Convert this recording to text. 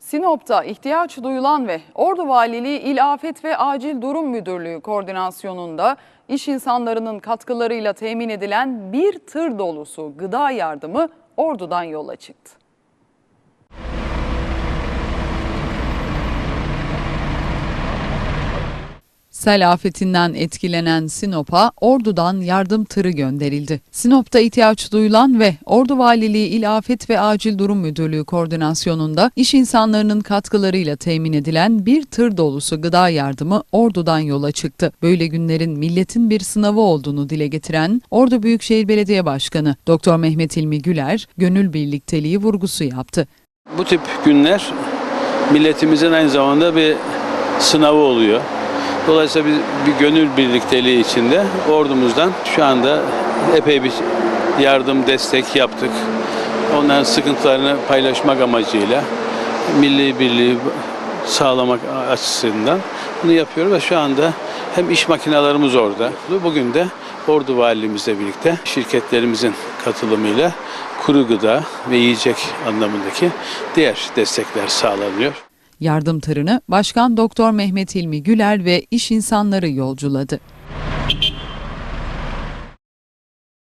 Sinop'ta ihtiyaç duyulan ve Ordu Valiliği İl Afet ve Acil Durum Müdürlüğü koordinasyonunda iş insanlarının katkılarıyla temin edilen bir tır dolusu gıda yardımı Ordu'dan yola çıktı. Sel afetinden etkilenen Sinop'a Ordu'dan yardım tırı gönderildi. Sinop'ta ihtiyaç duyulan ve Ordu Valiliği İl Afet ve Acil Durum Müdürlüğü koordinasyonunda iş insanlarının katkılarıyla temin edilen bir tır dolusu gıda yardımı Ordu'dan yola çıktı. Böyle günlerin milletin bir sınavı olduğunu dile getiren Ordu Büyükşehir Belediye Başkanı Doktor Mehmet İlmi Güler, gönül birlikteliği vurgusu yaptı. Bu tip günler milletimizin aynı zamanda bir sınavı oluyor. Dolayısıyla bir, bir gönül birlikteliği içinde ordumuzdan şu anda epey bir yardım, destek yaptık. Onların sıkıntılarını paylaşmak amacıyla milli birliği sağlamak açısından bunu yapıyoruz ve şu anda hem iş makinelerimiz orada. Bugün de Ordu Valiliğimizle birlikte şirketlerimizin katılımıyla kuru gıda ve yiyecek anlamındaki diğer destekler sağlanıyor. Yardım tırını Başkan Doktor Mehmet İlmi Güler ve iş insanları yolculadı.